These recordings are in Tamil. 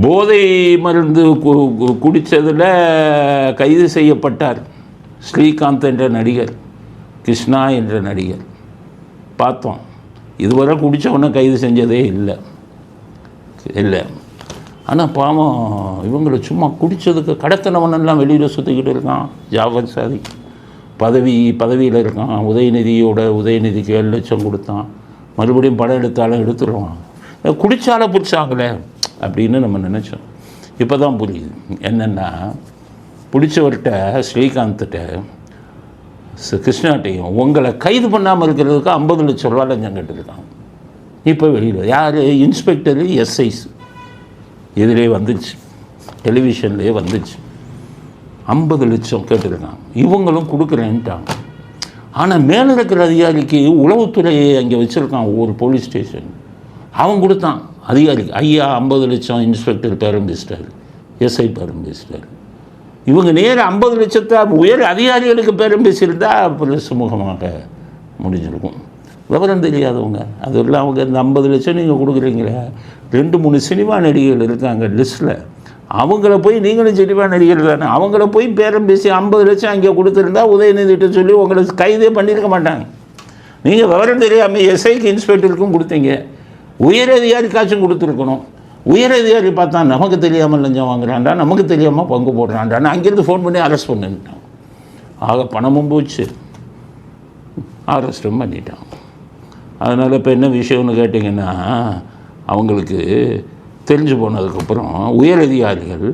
போதை மருந்து கு- கு- குடித்ததில் கைது செய்யப்பட்டார். ஸ்ரீகாந்த் என்ற நடிகர் கிருஷ்ணா என்ற நடிகர். பார்த்தோம். இதுவரை குடித்தவனை கைது செஞ்சதே இல்லை. இல்லை. ஆனால் பாவம் இவங்களை சும்மா குடித்ததுக்கு கடத்தினவனெல்லாம் வெளியில் சுற்றிக்கிட்டு இருக்கான். ஜாஃபர் சாதி. பதவி பதவியில் இருக்கான். உதயநிதியோட உதயநிதிக்கு ஏழு லட்சம் கொடுத்தான். மறுபடியும் படம் எடுத்தாலும் எடுத்துருவான். குடித்தால பிடிச்சாங்களே. அப்படின்னு நம்ம நினச்சோம். இப்போ தான் புரியுது. என்னென்னா பிடிச்சவர்கிட்ட ஸ்ரீகாந்த்கிட்ட கிருஷ்ணாட்டையும் உங்களை கைது பண்ணாமல் இருக்கிறதுக்கு ஐம்பது லட்சம் ரூபா லஞ்சம் கட்டிருக்காங்க இப்போ வெளியில் யார்? இன்ஸ்பெக்டரு எஸ்ஐஸ் இதிலே வந்துச்சு. டெலிவிஷன்லேயே வந்துச்சு. ஐம்பது லட்சம் கேட்டிருக்கான் இவங்களும் கொடுக்குறேன்ட்டாங்க. ஆனால் மேலே இருக்கிற அதிகாரிக்கு உளவுத்துறையை அங்கே வச்சுருக்கான் ஒவ்வொரு போலீஸ் ஸ்டேஷன். அவன் கொடுத்தான். அதிகாரிக்கு ஐயா ஐம்பது லட்சம் இன்ஸ்பெக்டர் பேரம் பேசிட்டார் எஸ்ஐ பேரம் பேசிட்டார் இவங்க நேர ஐம்பது லட்சத்தை உயர் அதிகாரிகளுக்கு பேரம் பேசியிருந்தா அப்புறம் சுமூகமாக முடிஞ்சிருக்கும். விவரம் தெரியாதவங்க. அதெல்லாம் அவங்க இந்த ஐம்பது லட்சம் நீங்கள் கொடுக்குறீங்களே. ரெண்டு மூணு சினிமா நடிகைகள் இருக்காங்க லிஸ்ட்டில் அவங்கள போய் நீங்களும் சினிமா நடிகர் தானே. அவங்கள போய் பேரம் பேசி ஐம்பது லட்சம் அங்கே கொடுத்துருந்தா உதயநிதிட்ட சொல்லி உங்களை கைதே பண்ணியிருக்க மாட்டாங்க. நீங்கள் விவரம் தெரியாமல் எஸ்ஐக்கு இன்ஸ்பெக்டருக்கும் கொடுத்தீங்க. உயர் அதிகாரிக்காச்சும் கொடுத்துருக்கணும். உயர் அதிகாரி பார்த்தா நமக்கு தெரியாமல் லஞ்சம் வாங்குறான்டா நமக்கு தெரியாமல் பங்கு போடுறான்டான்னு அங்கேருந்து ஃபோன் பண்ணி அரெஸ்ட் பண்ணிட்டான். ஆக பணமும் போச்சு. அரெஸ்ட்டும் பண்ணிட்டான். அதனால் இப்போ என்ன விஷயம்னு கேட்டிங்கன்னா அவங்களுக்கு தெரிஞ்சு போனதுக்கப்புறம் உயர் அதிகாரிகள்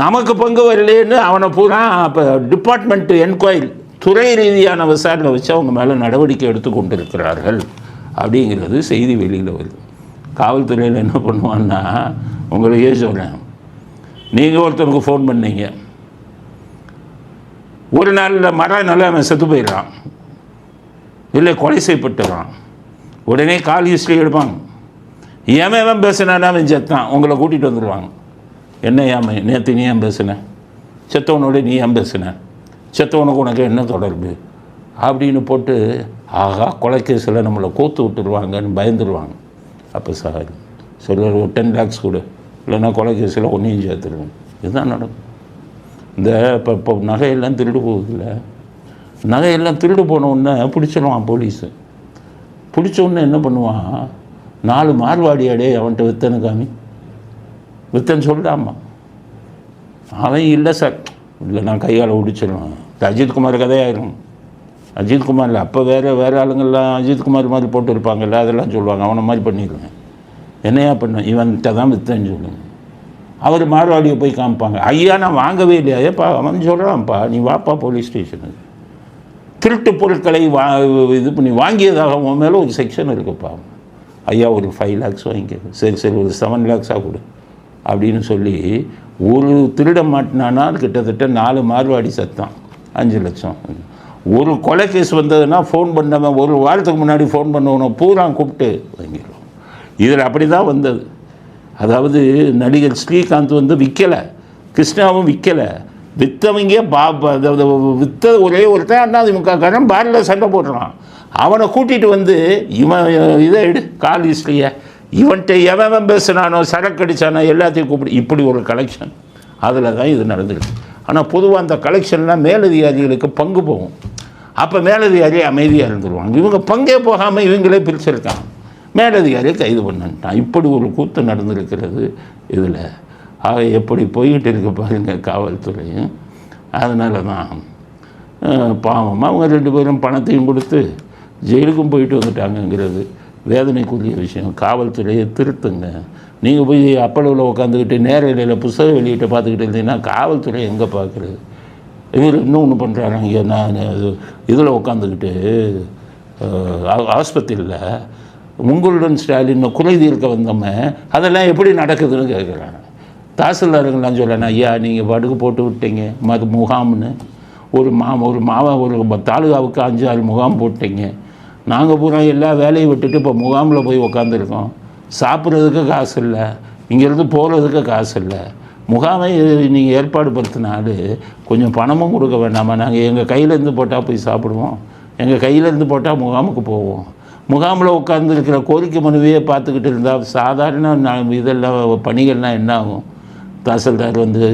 நமக்கு பங்கு வரலேன்னு அவனை பூரா அப்போ டிபார்ட்மெண்ட் என்கொயரி துறை ரீதியான விசாரணை வச்சு அவங்க மேலே நடவடிக்கை எடுத்து கொண்டிருக்கிறார்கள். அப்படிங்கிறது செய்தி வெளியில் வருது. காவல்துறையில் என்ன பண்ணுவான்னா உங்களுக்கே சொல்கிறேன் நீங்கள் ஒருத்தருக்கு ஃபோன் பண்ணீங்க. ஒரு நாளில் மர நல்லா அவன் செத்து போயிடுறான். இல்லை கொலை செய்யப்பட்டுறான். உடனே கால் ஹிஸ்ட்ரி எடுப்பாங்க ஏன் அவன் பேசுனானா அவன் செத்தான். உங்களை கூட்டிகிட்டு வந்துடுவாங்க என்ன ஏமை நேற்று நீ ஏன் பேசுன? செத்தவனோட நீ ஏன் பேசுன? செத்தவனுக்கு உனக்கு என்ன தொடர்பு? அப்படின்னு போட்டு ஆகா கொலைக்கேஸில் நம்மளை கோத்து விட்டுருவாங்கன்னு பயந்துருவாங்க. அப்போ சார் சொல்ல ஒரு டென் லேக்ஸ் கொடு. இல்லைன்னா கொலைக்கேஸில் ஒன்றையும் சேர்த்துருவோம் இதுதான் நடக்கும். இந்த இப்போ இப்போ நகையெல்லாம் திருடு போகுதுல்ல? நகையெல்லாம் திருடு போன உடனே பிடிச்சிடுவான் போலீஸு. பிடிச்ச உடனே என்ன பண்ணுவான்? நாலு மார்வாடியாடே அவன்கிட்ட வித்தனு காமி. வித்தன் சொல்லாமா அவன் இல்லை சார். இல்லை நான் கையால் பிடிச்சிடுவேன் அஜித்குமார் கதையாயிரும். அஜித்குமாரில் அப்போ வேறு வேறு ஆளுங்கள்லாம் அஜித்குமார் மாதிரி போட்டு இருப்பாங்கல்ல அதெல்லாம் சொல்லுவாங்க. அவனை மாதிரி பண்ணிடுவேன் என்னையா பண்ணும் இவன்கிட்ட தான் வித்தேன்னு சொல்லுங்க. அவர் மார்வாடியை போய் காமிப்பாங்க. ஐயா நான் வாங்கவே இல்லையா? ஏப்பா அவன் சொல்கிறான்ப்பா நீ வாப்பா போலீஸ் ஸ்டேஷனுக்கு. திருட்டு பொருட்களை வா இது பண்ணி வாங்கியதாக உன் மேலே ஒரு செக்ஷன் இருக்குப்பா. ஐயா ஒரு ஃபைவ் லேக்ஸ் வாங்கிக்க. சரி சரி ஒரு செவன் லேக்ஸாக கொடு. அப்படின்னு சொல்லி ஒரு திருட மாட்டினானா கிட்டத்தட்ட நாலு மார்வாடி சத்தம். அஞ்சு லட்சம். ஒரு கொலை கேஸ் வந்ததுன்னா ஃபோன் பண்ணவன் ஒரு வாரத்துக்கு முன்னாடி ஃபோன் பண்ணவனை பூரா கூப்பிட்டு வாங்கிடுவோம். இதில் அப்படி தான் வந்தது. அதாவது நடிகர் ஸ்ரீகாந்த் வந்து விற்கலை கிருஷ்ணாவும் விற்கலை விற்றவங்க பா பா- அதாவது விற்ற ஒரே ஒருத்தன் அண்ணாதிமுக காரன் பாரில் சண்டை போடுறான் அவனை கூட்டிகிட்டு வந்து இவன் இதை எடு கால் ஹிஸ்ட்ரியை இவன்கிட்ட எவன் பேசுனானோ சரக்கடிச்சானோ எல்லாத்தையும் கூப்பிடு. இப்படி ஒரு கலெக்ஷன் அதில் தான் இது நடந்துருக்கு ஆனால் பொதுவாக அந்த கலெக்ஷன்லாம் மேலதிகாரிகளுக்கு பங்கு போகும். அப்போ மேலதிகாரி அமைதியாக இருந்துருவாங்க. இவங்க பங்கே போகாமல் இவங்களே பிரிச்சிருக்காங்க. மேலதிகாரியை கைது பண்ணிட்டான். இப்படி ஒரு கூத்து நடந்திருக்கிறது இதில். ஆக எப்படி போய்கிட்டு இருக்க பாருங்க காவல்துறையும் அதனால தான் அஹ், பாவம். அவங்க ரெண்டு பேரும் பணத்தையும் கொடுத்து ஜெயிலுக்கும் போயிட்டு வந்துட்டாங்கங்கிறது வேதனைக்குரிய விஷயம். காவல்துறையை திருத்துங்க. நீங்கள் போய் அப்பளவில் உட்காந்துக்கிட்டு நேரலையில் புஸ்தக வெளியிட்ட பார்த்துக்கிட்டு இருந்தீங்கன்னா காவல்துறை எங்கே பார்க்குறது? இவர் இன்னொன்று பண்ணுறாங்க இங்கே நான் இதில் உட்காந்துக்கிட்டு ஆஸ்பத்திரியில் உங்களுடன் ஸ்டாலின் குறை தீர்க்க வந்தோமே அதெல்லாம் எப்படி நடக்குதுன்னு கேட்குறாங்க தாசில்தாருங்கெல்லாம் சொல்லணும் ஐயா நீங்கள் பாட்டுக்கு போட்டு விட்டீங்க. மது முகாம்னு. ஒரு மா ஒரு மாவா ஒரு தாலுகாவுக்கு அஞ்சு ஆறு முகாம் போட்டீங்க. நாங்கள் பூரா எல்லா வேலையும் விட்டுட்டு இப்போ முகாமில் போய் உக்காந்துருக்கோம். சாப்பிட்றதுக்கு காசு இல்லை இங்கேருந்து போகிறதுக்கு காசு இல்லை. முகாமை நீங்கள் ஏற்பாடு படுத்தினாலு கொஞ்சம் பணமும் கொடுக்க வேண்டாமா? நாங்கள் எங்கள் கையிலேருந்து போட்டால் போய் சாப்பிடுவோம். எங்கள் கையிலேருந்து போட்டால் முகாமுக்கு போவோம். முகாமில் உட்காந்துருக்கிற கோரிக்கை மனுவையே பார்த்துக்கிட்டு இருந்தால் சாதாரண இதெல்லாம் பணிகள்லாம் என்ன ஆகும்? தாசில்தார் வந்து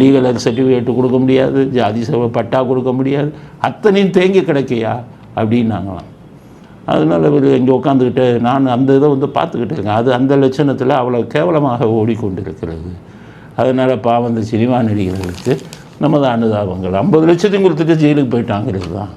லீகல் சர்டிஃபிகேட்டு கொடுக்க முடியாது ஜாதி சபை பட்டா கொடுக்க முடியாது. அத்தனையும் தேங்கி கிடைக்கையா? அப்படின்னாங்களாம். அதனால் இவர் இங்கே உட்காந்துக்கிட்டு நான் அந்த இதை வந்து பார்த்துக்கிட்டு இருக்கேன். அது அந்த லட்சணத்தில் அவ்வளோ கேவலமாக ஓடிக்கொண்டிருக்கிறது. அதனால் பாவம் இந்த சினிமா நடிகர்களுக்கு நமது அனுதாபங்கள். ஐம்பது லட்சத்தையும் கொடுத்துட்டு ஜெயிலுக்கு போயிட்டாங்கிறது தான்.